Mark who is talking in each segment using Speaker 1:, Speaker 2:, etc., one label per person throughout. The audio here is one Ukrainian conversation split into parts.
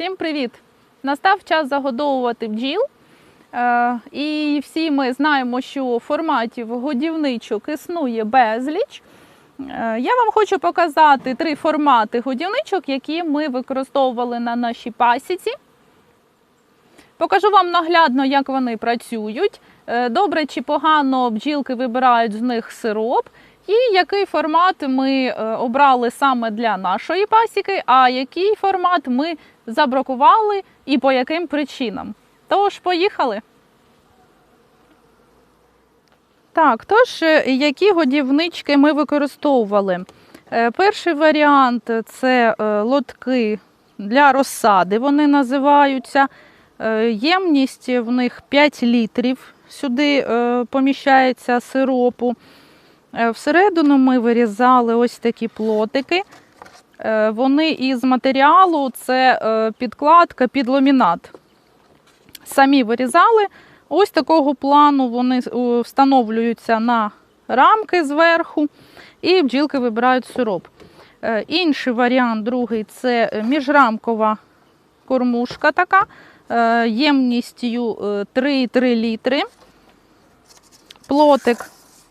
Speaker 1: Всім привіт! Настав час загодовувати бджіл. Е, І всі ми знаємо, що форматів годівничок існує безліч. Е, Я вам хочу показати три формати годівничок, які ми використовували на нашій пасіці. Покажу вам наглядно, як вони працюють. Е, Добре чи погано бджілки вибирають з них сироп. І який формат ми е, обрали саме для нашої пасіки, а який формат ми забракували і по яким причинам. Тож, поїхали. Так, тож, е, які годівнички ми використовували? Е, Перший варіант це лотки для розсади, вони називаються. Ємність в них 5 літрів. Сюди поміщається сиропу. Е, Всередину ми вирізали ось такі плотики. Е, Вони із матеріалу це е, підкладка під ламінат. Самі вирізали. Ось такого плану вони встановлюються на рамки зверху, і бджілки вибирають сироп. Інший варіант, другий це міжрамкова кормушка така, ємністю е, 3,3 літри. Плотик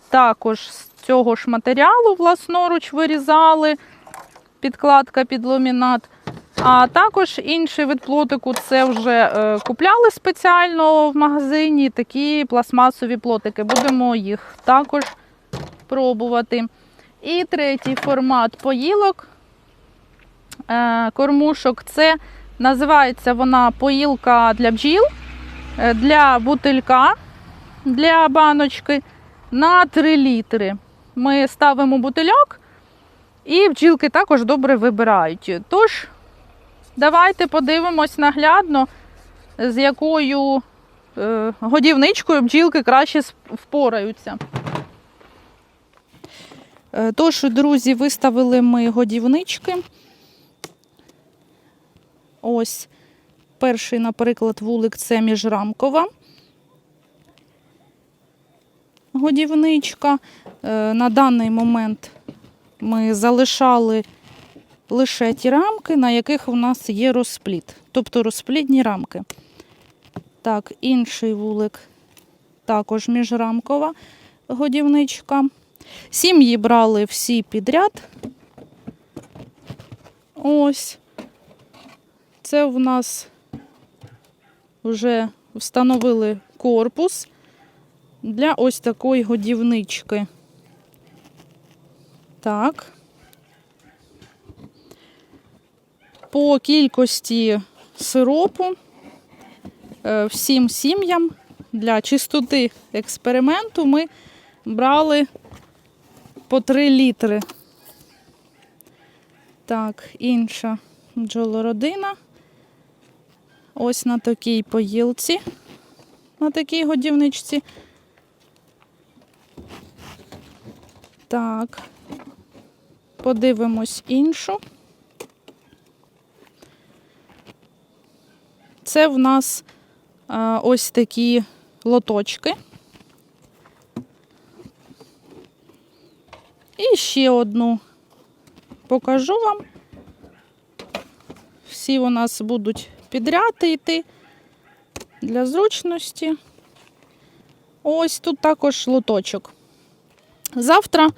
Speaker 1: також з цього ж матеріалу власноруч вирізали, підкладка під ламінат. А також інший вид плотику це вже е, купляли спеціально в магазині такі пластмасові плотики. Будемо їх також пробувати. І третій формат поїлок, е, кормушок. Це називається вона поїлка для бджіл, е, для бутилька, для баночки на 3 літри. Ми ставимо бутильок, і бджілки також добре вибирають. Тож, давайте подивимось наглядно, з якою е, годівничкою бджілки краще впораються. Е, Тож, друзі, виставили ми годівнички. Ось перший, наприклад, вулик це міжрамкова годівничка. Е, На даний момент ми залишали лише ті рамки, на яких у нас є розпліт, тобто розплідні рамки. Так, інший вулик також міжрамкова годівничка. Сім'ї брали всі підряд. Ось. Це в нас вже встановили корпус для ось такої годівнички. Так. По кількості сиропу е, всім сім'ям для чистоти експерименту ми брали по 3 літри. Так, інша бджолородина. Ось на такій поїлці, на такій годівничці. Так, подивимось іншу. Це в нас а, ось такі лоточки. І ще одну покажу вам. Всі у нас будуть підряд йти для зручності. Ось тут також лоточок. Завтра,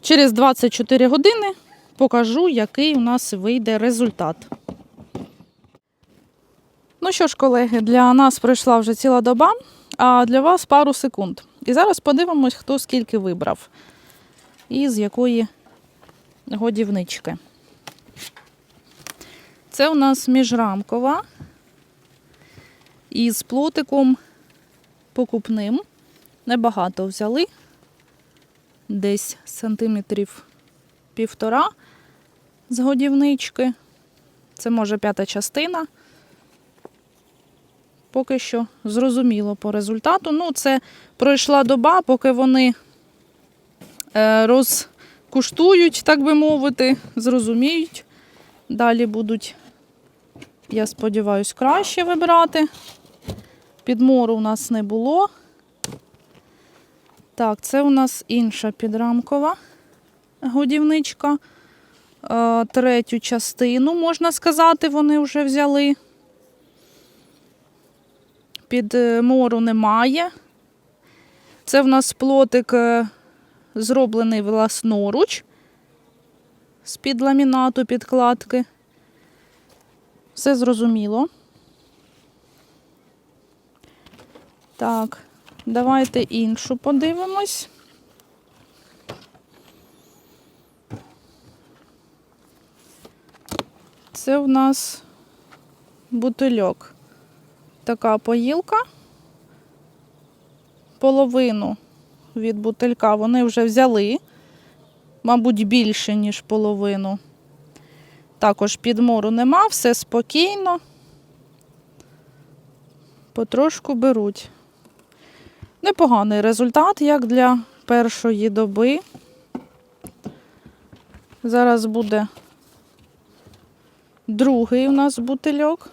Speaker 1: через 24 години, покажу, який у нас вийде результат. Ну що ж, колеги, для нас пройшла вже ціла доба, а для вас пару секунд. І зараз подивимось, хто скільки вибрав і з якої годівнички. Це у нас міжрамкова із плотиком покупним. Небагато взяли, десь сантиметрів півтора з годівнички. Це може п'ята частина. Поки що зрозуміло по результату. Ну, це пройшла доба, поки вони е, розкуштують, так би мовити, зрозуміють. Далі будуть, я сподіваюся, краще вибирати. Підмору у нас не було. Так, це у нас інша підрамкова годівничка. Е, Третю частину, можна сказати, вони вже взяли. під е, мору немає. Це в нас плотик е, зроблений власноруч з-під ламінату підкладки. Все зрозуміло. Так, давайте іншу подивимось. Це в нас бутильок. Така поїлка. Половину від бутилька вони вже взяли, мабуть, більше, ніж половину. Також підмору нема, все спокійно. Потрошку беруть. Непоганий результат, як для першої доби. Зараз буде другий у нас бутильок.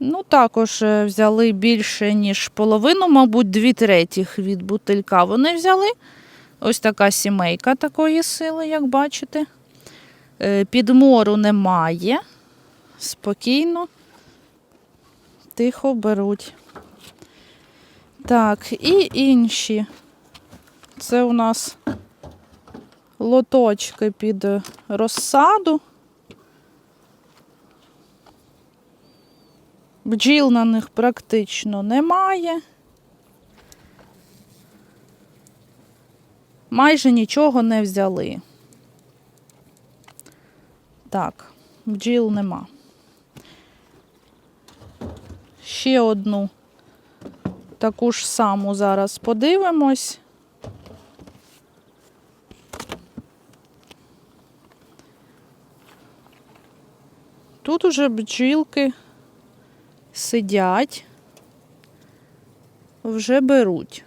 Speaker 1: Ну, також е, взяли більше, ніж половину, мабуть, дві третіх від бутилька вони взяли. Ось така сімейка такої сили, як бачите. Е, Підмору немає. Спокійно, тихо беруть. Так, і інші. Це у нас лоточки під розсаду. Бджіл на них практично немає. Майже нічого не взяли. Так, бджіл нема. Ще одну таку ж саму зараз подивимось. Тут уже бджілки сидять, вже беруть.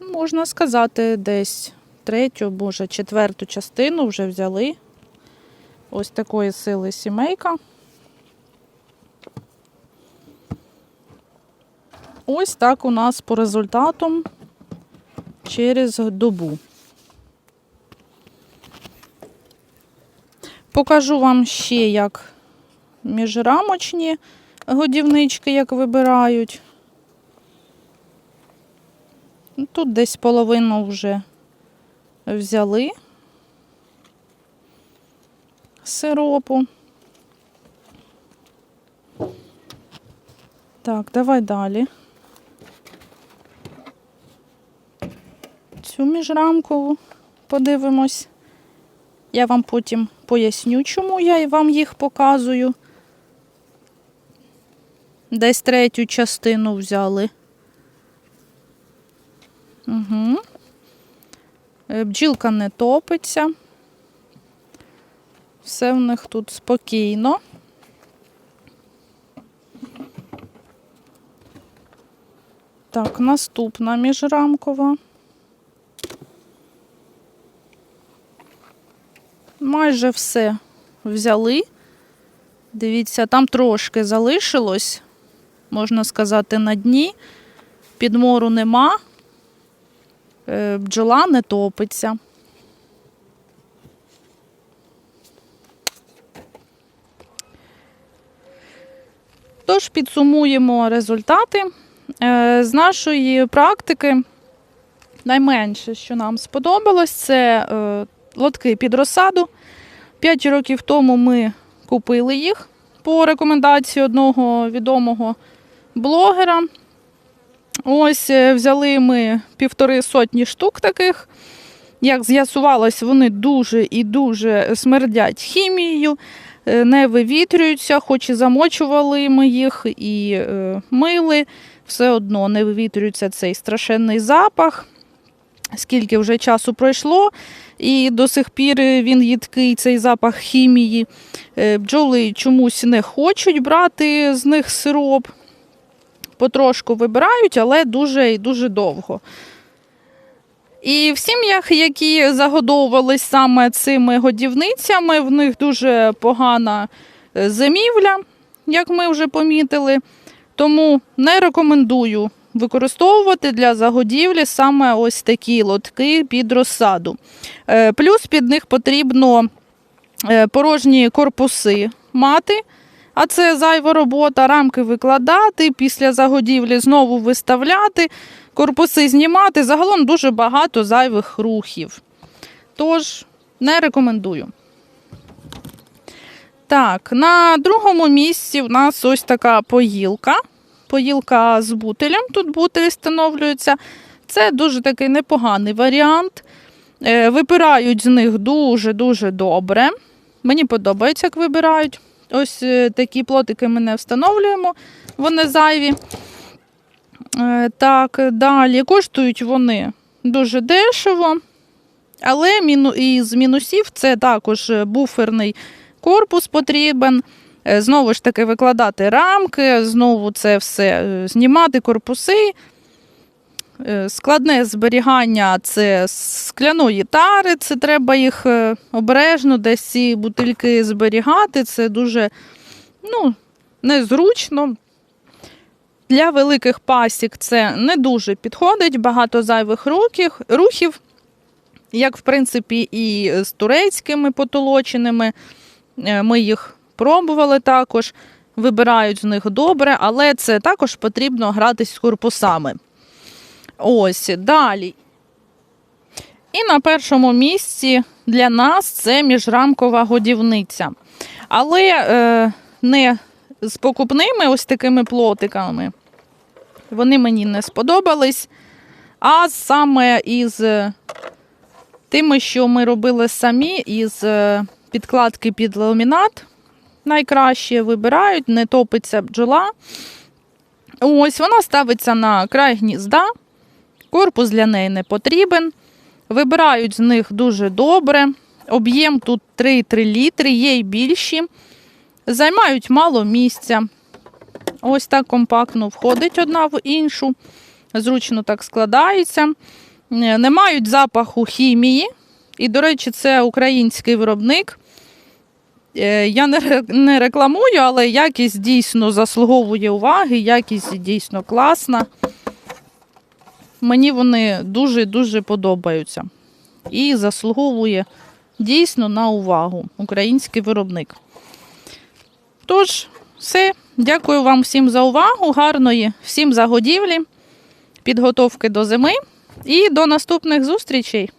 Speaker 1: Можна сказати, десь третю, може, четверту частину вже взяли. Ось такої сили сімейка. Ось так у нас по результатам через добу. Покажу вам ще, як міжрамочні годівнички, як вибирають. Ну, Тут десь половину вже взяли сиропу. Так, давай далі. Цю міжрамкову подивимось. Я вам потім поясню, чому я вам їх показую. Десь третю частину взяли. Угу. Бджілка не топиться. Все в них тут спокійно. Так, наступна міжрамкова. Майже все взяли. Дивіться, там трошки залишилось, можна сказати, на дні. Підмору нема, Е, бджола не топиться. Тож підсумуємо результати Е, з нашої практики. Найменше, що нам сподобалось, це е, лотки під розсаду. П'ять років тому ми купили їх по рекомендації одного відомого блогера. Ось е, взяли ми півтори сотні штук таких. Як з'ясувалось, вони дуже і дуже смердять хімією, е, не вивітрюються, хоч і замочували ми їх і е, мили, все одно не вивітрюється цей страшенний запах. Скільки вже часу пройшло, і до сих пір він їдкий, цей запах хімії. Е, Бджоли чомусь не хочуть брати з них сироп. Потрошку вибирають, але дуже і дуже довго. І в сім'ях, які загодовувались саме цими годівницями, в них дуже погана е, зимівля, як ми вже помітили. Тому не рекомендую використовувати для загодівлі саме ось такі лотки під розсаду. Е, Плюс під них потрібно е, порожні корпуси мати, а це зайва робота, рамки викладати, після загодівлі знову виставляти, корпуси знімати. Загалом дуже багато зайвих рухів. Тож не рекомендую. Так, на другому місці в нас ось така поїлка. Поїлка з бутилем. Тут бутиль встановлюється. Це дуже такий непоганий варіант. Е, Вибирають з них дуже-дуже добре. Мені подобається, як вибирають. Ось е, такі плотики ми не встановлюємо, вони зайві. Е, Так, далі коштують вони дуже дешево. Але міну- із мінусів це також буферний корпус потрібен. Е, Знову ж таки, викладати рамки, знову це все е, знімати корпуси. Е, Складне зберігання це скляної тари, це треба їх обережно десь ці бутильки зберігати. Це дуже ну, незручно. Для великих пасік це не дуже підходить, багато зайвих рухів, як в принципі і з турецькими потолоченими. Ми їх пробували також, вибирають з них добре, але це також потрібно гратись з корпусами. Ось далі. І на першому місці для нас це міжрамкова годівниця. Але е, не з покупними ось такими плотиками. Вони мені не сподобались. А саме із е, тими, що ми робили самі, із е, підкладки під ламінат. Найкраще вибирають, не топиться бджола. Ось вона ставиться на край гнізда. Корпус для неї не потрібен. Вибирають з них дуже добре. Об'єм тут 3,3 літри, є й більші. Займають мало місця. Ось так компактно входить одна в іншу. Зручно так складається. Е, Не мають запаху хімії. І, до речі, це український виробник. Е, Я не рекламую, але якість дійсно заслуговує уваги, якість дійсно класна. Мені вони дуже-дуже подобаються. І заслуговує дійсно на увагу український виробник. Тож, все. Дякую вам всім за увагу. Гарної всім загодівлі, підготовки до зими і до наступних зустрічей.